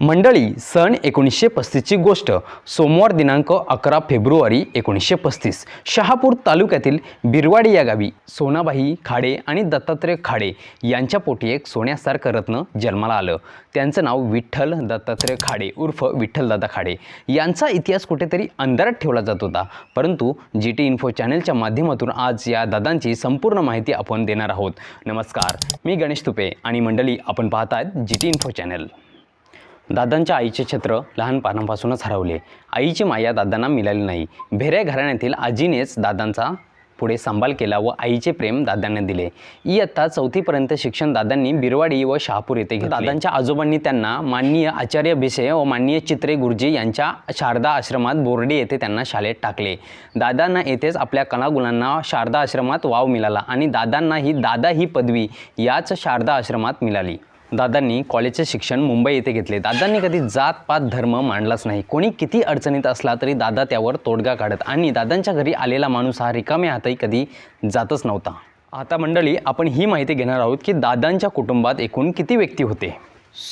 मंडळी सन एकोणीसशे पस्तीसची गोष्ट. सोमवार दिनांक अकरा फेब्रुवारी एकोणीसशे पस्तीस. शहापूर तालुक्यातील बिरवाडी या गावी सोनाबाई खाडे आणि दत्तात्रय खाडे यांच्या पोटी एक सोन्यासारखं रत्न जन्माला आलं. त्यांचं नाव विठ्ठल दत्तात्रय खाडे उर्फ विठ्ठलदादा खाडे. यांचा इतिहास कुठेतरी अंधारात ठेवला जात होता. परंतु जी टी इन्फो चॅनलच्या माध्यमातून आज या दादांची संपूर्ण माहिती आपण देणार आहोत. नमस्कार मी गणेश तुपे आणि मंडळी आपण पाहतायत जी टी इन्फो चॅनल. दादांच्या आईचे छत्र लहानपणापासूनच हरवले. आईची माया दादांना मिळाली नाही. भेऱ्या घराण्यातील आजीनेच दादांचा पुढे सांभाळ केला व आईचे प्रेम दादांना दिले. इयत्ता चौथीपर्यंत शिक्षण दादांनी बिरवाडी व शहापूर येथे घेतले. दादांच्या आजोबांनी त्यांना माननीय आचार्य भिसे व माननीय चित्रे गुरुजी यांच्या शारदा आश्रमात बोर्डे येथे त्यांना शाळेत टाकले. दादांना येथेच आपल्या कलागुणांना शारदा आश्रमात वाव मिळाला आणि दादांना ही दादा ही पदवी याच शारदा आश्रमात मिळाली. दादांनी कॉलेजचे शिक्षण मुंबई येथे घेतले. दादांनी कधी जात पात धर्म मांडलाच नाही. कोणी किती अडचणीत असला तरी दादा त्यावर तोडगा काढत आणि दादांच्या घरी आलेला माणूस हा रिकाम्या हातही कधी जातच नव्हता. आता मंडळी आपण ही माहिती घेणार आहोत की दादांच्या कुटुंबात एकूण किती व्यक्ती होते?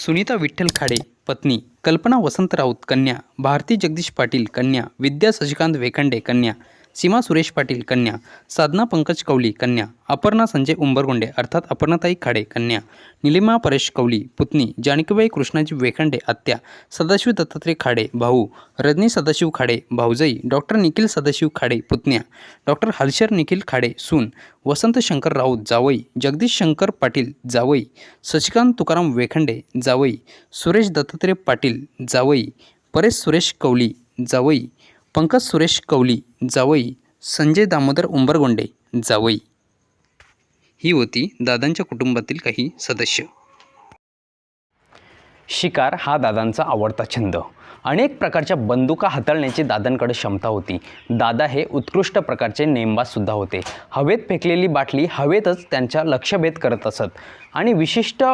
सुनीता विठ्ठल खाडे पत्नी कल्पना वसंत राऊत कन्या भारती जगदीश पाटील कन्या विद्या शशिकांत वेखंडे कन्या सीमा सुरेश पाटील कन्या. साधना पंकज कवली कन्या. अपर्णा संजय उंबरगोंडे अर्थात अपर्णाताई खाडे कन्या. निलिमा परेश कवली पुतणी. जानकीबाई कृष्णाजी वेखंडे आत्या. सदाशिव दत्तात्रय खाडे भाऊ. रजनी सदाशिव खाडे भाऊजाई. डॉक्टर निखिल सदाशिव खाडे पुतण्या. डॉक्टर हलशर निखिल खाडे सून. वसंत शंकर राऊत जावई. जगदीश शंकर पाटील जावई. शशिकांत तुकाराम वेखंडे जावई. सुरेश दत्तात्रय पाटील जावई. परेश सुरेश कवली जावई. पंकज सुरेश कवली जावई संजय दामोदर उंबरगोंडे जावई. ही होती दादांच्या कुटुंबातील काही सदस्य. शिकार हा दादांचा आवडता छंद. अनेक प्रकारच्या बंदुका हाताळण्याची दादांकडे क्षमता होती. दादा हे उत्कृष्ट प्रकारचे नेमबाजसुद्धा होते. हवेत फेकलेली बाटली हवेतच त्यांच्या लक्षभेद करत असत. आणि विशिष्ट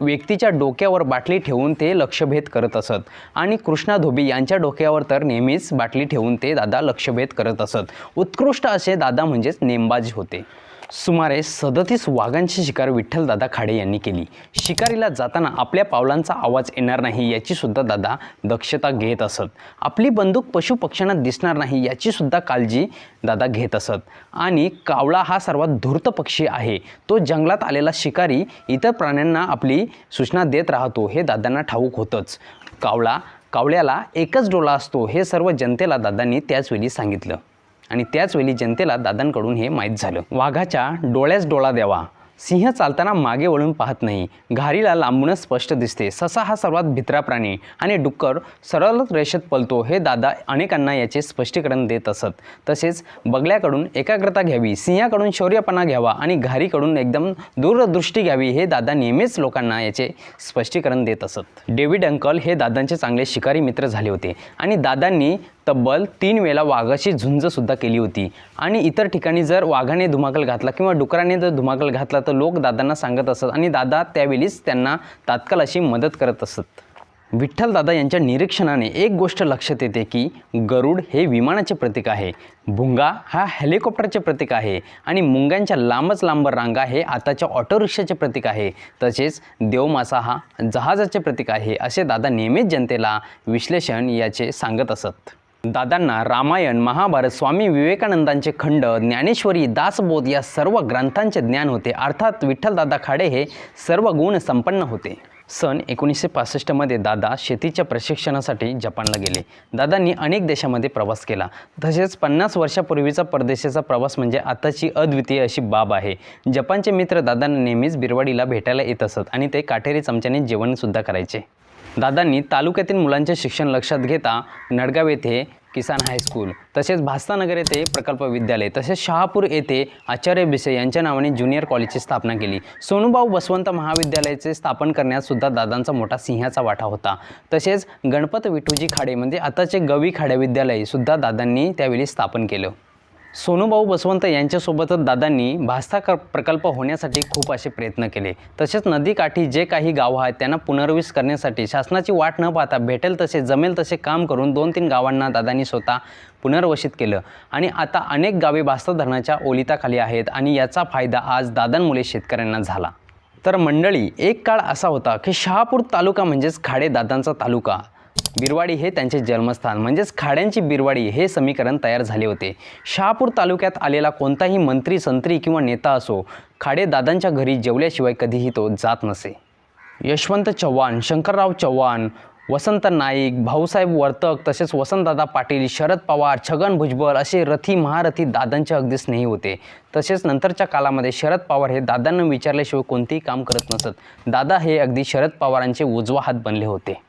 व्यक्तीच्या डोक्यावर बाटली ठेवून ते लक्षभेद करत असत. आणि कृष्णा धोबी यांच्या डोक्यावर तर नेहमीच बाटली ठेवून ते दादा लक्षभेद करत असत. उत्कृष्ट असे दादा म्हणजेच नेमबाज होते. सुमारे सदतीस वाघांची शिकार विठ्ठलदादा खाडे यांनी केली. शिकारीला जाताना आपल्या पावलांचा आवाज येणार नाही याची सुद्धा दादा दक्षता घेत असत. आपली बंदूक पशुपक्ष्यांना दिसणार नाही याची सुद्धा काळजी दादा घेत असत. आणि कावळा हा सर्वात धूर्त पक्षी आहे. तो जंगलात आलेला शिकारी इतर प्राण्यांना आपली सूचना देत राहतो हे दादांना ठाऊक होतंच. कावळा कावळ्याला एकच डोळा असतो हे सर्व जनतेला दादांनी त्याचवेळी सांगितलं. आणि त्याचवेळी जनतेला दादांकडून हे माहीत झालं. वाघाच्या डोळ्यास डोळा द्यावा. सिंह चालताना मागे वळून पाहत नाही. घारीला लांबूनच स्पष्ट दिसते. ससा हा सर्वात भित्रा प्राणी आणि डुक्कर सरळ रेषेत पलतो हे दादा अनेकांना याचे स्पष्टीकरण देत असत. तसेच बगल्याकडून एकाग्रता घ्यावी सिंहाकडून शौर्यपणा घ्यावा आणि घारीकडून एकदम दूरदृष्टी घ्यावी हे दादा नेहमीच लोकांना याचे स्पष्टीकरण देत असत. डेव्हिड अंकल हे दादांचे चांगले शिकारी मित्र झाले होते आणि दादांनी तब्बल तीन वेळा वाघाशी झुंजसुद्धा केली होती. आणि इतर ठिकाणी जर वाघाने धुमाकल घातला किंवा डुकराने जर धुमाकल घातला तर लोक दादांना सांगत असत आणि दादा त्यावेळीच त्यांना तात्काळ अशी मदत करत असत. विठ्ठल दादा यांच्या निरीक्षणाने एक गोष्ट लक्षात येते की गरुड हे विमानाचे प्रतीक आहे. भुंगा हा हेलिकॉप्टरचे प्रतीक आहे आणि मुंग्यांच्या लांबच लांब रांगा हे आताच्या ऑटोरिक्षाचे प्रतीक आहे. तसेच देवमासा हा जहाजाचे प्रतीक आहे असे दादा नेहमीच जनतेला विश्लेषण याचे सांगत असत. दादांना रामायण महाभारत स्वामी विवेकानंदांचे खंड ज्ञानेश्वरी दासबोध या सर्व ग्रंथांचे ज्ञान होते. अर्थात विठ्ठलदादा खाडे हे सर्व गुण संपन्न होते. सन एकोणीसशे पासष्टमध्ये दादा शेतीच्या प्रशिक्षणासाठी जपानला गेले. दादांनी अनेक देशामध्ये प्रवास केला. तसेच पन्नास वर्षापूर्वीचा परदेशाचा प्रवास म्हणजे आताची अद्वितीय अशी बाब आहे. जपानचे मित्र दादांना नेहमीच बिरवाडीला भेटायला येत असत आणि ते काटेरी चमच्याने जेवणसुद्धा करायचे. दादांनी तालुक्यातील मुलांचे शिक्षण लक्षात घेता नडगाव येथे किसान हायस्कूल तसेच भास्तानगर येथे प्रकल्प विद्यालय तसेच शहापूर येथे आचार्य बिसे यांच्या नावाने ज्युनियर कॉलेजची स्थापना केली. सोनूभाऊ बसवंत महाविद्यालयाचे स्थापन करण्यात सुद्धा दादांचा मोठा सिंहाचा वाटा होता. तसेच गणपत विठूजी खाडे म्हणजे आताचे गवी खाडे विद्यालय सुद्धा दादांनी त्यावेळी स्थापन केलं. सोनूभाऊ बसवंत यांच्यासोबतच दादांनी भास्ता क प्रकल्प होण्यासाठी खूप असे प्रयत्न केले. तसेच नदीकाठी जे काही गावं आहेत त्यांना पुनर्विस करण्यासाठी शासनाची वाट न पाहता भेटेल तसे जमेल तसे काम करून दोन तीन गावांना दादांनी स्वतः पुनर्वसित केलं. आणि आता अनेक गावे भास्ता धरणाच्या ओलिताखाली आहेत आणि याचा फायदा आज दादांमुळे शेतकऱ्यांना झाला. तर मंडळी एक काळ असा होता की शहापूर तालुका म्हणजेच खाडे दादांचा तालुका. बिरवाडी हे त्यांचे जन्मस्थान. म्हणजेच खाड्यांची बिरवाडी हे समीकरण तयार झाले होते. शहापूर तालुक्यात आलेला कोणताही मंत्री संत्री किंवा नेता असो खाडेदादांच्या घरी जेवल्याशिवाय कधीही तो जात नसे. यशवंत चव्हाण शंकरराव चव्हाण वसंत नाईक भाऊसाहेब वर्तक तसेच वसंतदादा पाटील शरद पवार छगन भुजबळ असे रथी महारथी दादांचे अगदी स्नेही होते. तसेच नंतरच्या काळामध्ये शरद पवार हे दादांना विचारल्याशिवाय कोणतेही काम करत नसत. दादा हे अगदी शरद पवारांचे उजवा हात बनले होते.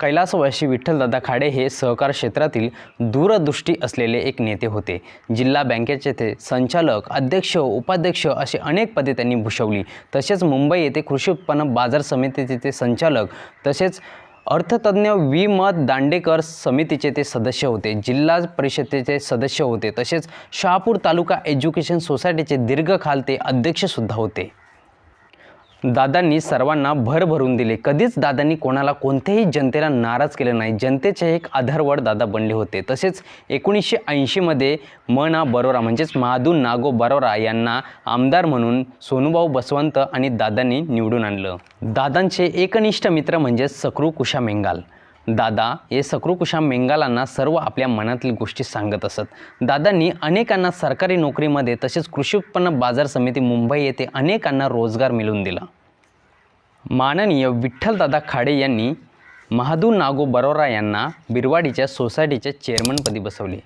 कैलासवासी विठ्ठलदादा खाडे हे सहकार क्षेत्रातील दूरदृष्टी असलेले एक नेते होते. जिल्हा बँकेचे ते संचालक अध्यक्ष उपाध्यक्ष असे अनेक पदे त्यांनी भूषवली. तसेच मुंबई येथे कृषी उत्पन्न बाजार समितीचे ते संचालक तसेच अर्थतज्ञ वी मत दांडेकर समितीचे ते सदस्य होते. जिल्हा परिषदेचे सदस्य होते. तसेच शहापूर तालुका एज्युकेशन सोसायटीचे दीर्घकाल ते अध्यक्षसुद्धा होते. दादांनी सर्वांना भर भरून दिले. कधीच दादांनी कोणाला कोणत्याही जनतेला नाराज केलं नाही. जनतेचे एक आधारवड दादा बनले होते. तसेच एकोणीसशे ऐंशीमध्ये म ना बरोरा म्हणजेच महादू नागो बरोरा यांना आमदार म्हणून सोनूभाऊ बसवंत आणि दादांनी निवडून आणलं. दादांचे एकनिष्ठ मित्र म्हणजेच सक्रू कुशा मेंगाल. दादा हे सक्रुकुशा मेंगालांना सर्व आपल्या मनातील गोष्टी सांगत असत. दादांनी अनेकांना सरकारी नोकरीमध्ये तसेच कृषी उत्पन्न बाजार समिती मुंबई येथे अनेकांना रोजगार मिळवून दिला. माननीय विठ्ठलदादा खाडे यांनी महादू नागो बरोरा यांना बिरवाडीच्या सोसायटीच्या चेअरमनपदी बसवले.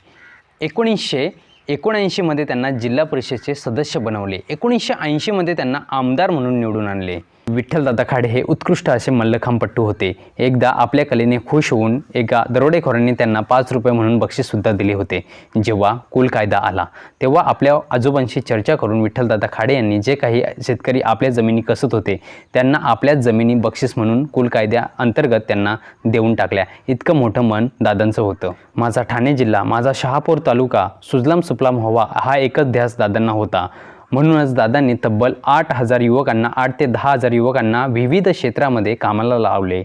एकोणीसशे एकोणऐंशीमध्ये त्यांना जिल्हा परिषदेचे सदस्य बनवले. एकोणीसशे ऐंशीमध्ये त्यांना आमदार म्हणून निवडून आणले. विठ्ठलदादा खाडे हे उत्कृष्ट असे मल्लखांपट्टू होते. एकदा आपल्या कलेने खुश होऊन एका दरोडेखोरांनी त्यांना पाच रुपये म्हणून बक्षीससुद्धा दिले होते. जेव्हा कुल कायदा आला तेव्हा आपल्या आजोबांशी चर्चा करून विठ्ठलदादा खाडे यांनी जे काही शेतकरी आपल्या जमिनी कसत होते त्यांना आपल्याच जमिनी बक्षीस म्हणून कुल कायद्या अंतर्गत त्यांना देऊन टाकल्या. इतकं मोठं मन दादांचं होतं. माझा ठाणे जिल्हा माझा शहापूर तालुका सुजलाम सुफलाम हवा हा एकच ध्यास दादांना होता. म्हणूनच दादांनी तब्बल आठ हजार युवकांना आठ ते दहा हजार युवकांना विविध क्षेत्रामध्ये कामाला लावले.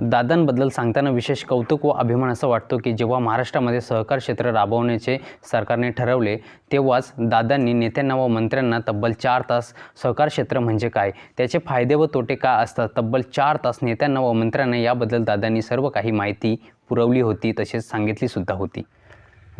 दादांबद्दल सांगताना विशेष कौतुक व अभिमान असं वाटतो की जेव्हा महाराष्ट्रामध्ये सहकार क्षेत्र राबवण्याचे सरकारने ठरवले तेव्हाच दादांनी नेत्यांना व मंत्र्यांना तब्बल चार तास सहकार क्षेत्र म्हणजे काय त्याचे फायदे व तोटे काय असतात तब्बल चार तास नेत्यांना व मंत्र्यांना याबद्दल दादांनी सर्व काही माहिती पुरवली होती तसेच सांगितलीसुद्धा होती.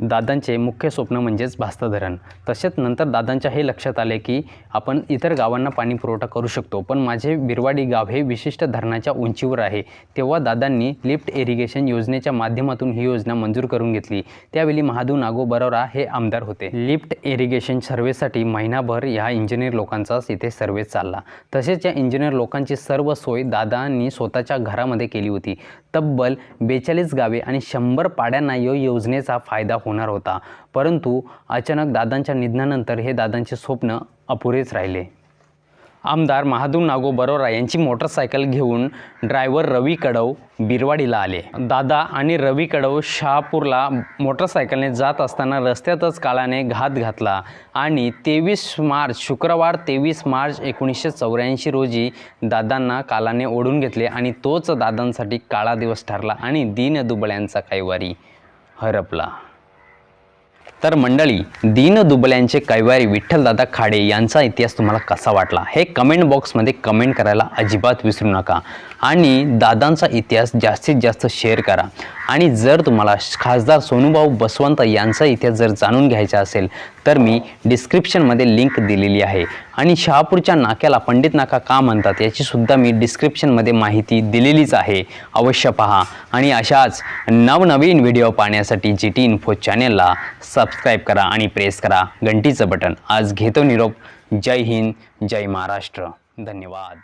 दादांचे मुख्य स्वप्न म्हणजेच भास्ता धरण तसेच नंतर दादांच्या हे लक्षात आले की आपण इतर गावांना पाणी पुरवठा करू शकतो पण माझे बिरवाडी गाव हे विशिष्ट धरणाच्या उंचीवर आहे. तेव्हा दादांनी लिफ्ट इरिगेशन योजनेच्या माध्यमातून ही योजना मंजूर करून घेतली. त्यावेळी महादू नागो बरोरा हे आमदार होते. लिफ्ट इरिगेशन सर्व्हेसाठी महिनाभर ह्या इंजिनियर लोकांचाच इथे सर्व्हे चालला. तसेच या इंजिनियर लोकांची सर्व सोय दादांनी स्वतःच्या घरामध्ये केली होती. तब्बल बेचाळीस गावे आणि शंभर पाड्यांना या योजनेचा फायदा होणार होता. परंतु अचानक दादांच्या निधनानंतर हे दादांचे स्वप्न अपुरेच राहिले. आमदार महादूर नागो बरोरा यांची मोटरसायकल घेऊन ड्रायव्हर रवी कडव बिरवाडीला आले. दादा आणि रवी कडव शहापूरला मोटरसायकलने जात असताना रस्त्यातच काळाने घात घातला आणि तेवीस मार्च शुक्रवार तेवीस मार्च एकोणीसशे चौऱ्याऐंशी रोजी दादांना कालाने ओढून घेतले आणि तोच दादांसाठी काळा दिवस ठरला आणि दीनदुबळ्यांचा कैवारी हरपला. तर मंडळी दीन दुबल्यांचे कैवारी विठ्ठलदादा खाडे यांचा इतिहास तुम्हाला कसा वाटला? हे कमेंट बॉक्समध्ये कमेंट करायला अजिबात विसरू नका. आणि दादांचा इतिहास जास्तीत जास्त शेअर करा. आणि जर तुम्हाला खासदार सोनूभाऊ बसवंत यांचा इतिहास जर जाणून घ्यायचा असेल तर मी डिस्क्रिप्शनमध्ये लिंक दिलेली आहे. आणि शहापूरच्या नाक्याला पंडित नाका का म्हणतात याचीसुद्धा मी डिस्क्रिप्शनमध्ये माहिती दिलेलीच आहे. अवश्य पहा. आणि अशाच नवनवीन व्हिडिओ पाहण्यासाठी जी टी इन्फो चॅनेलला सबस्क्राईब करा आणि प्रेस करा घंटीचं बटन आज घेतो निरोप. जय हिंद. जय महाराष्ट्र. धन्यवाद.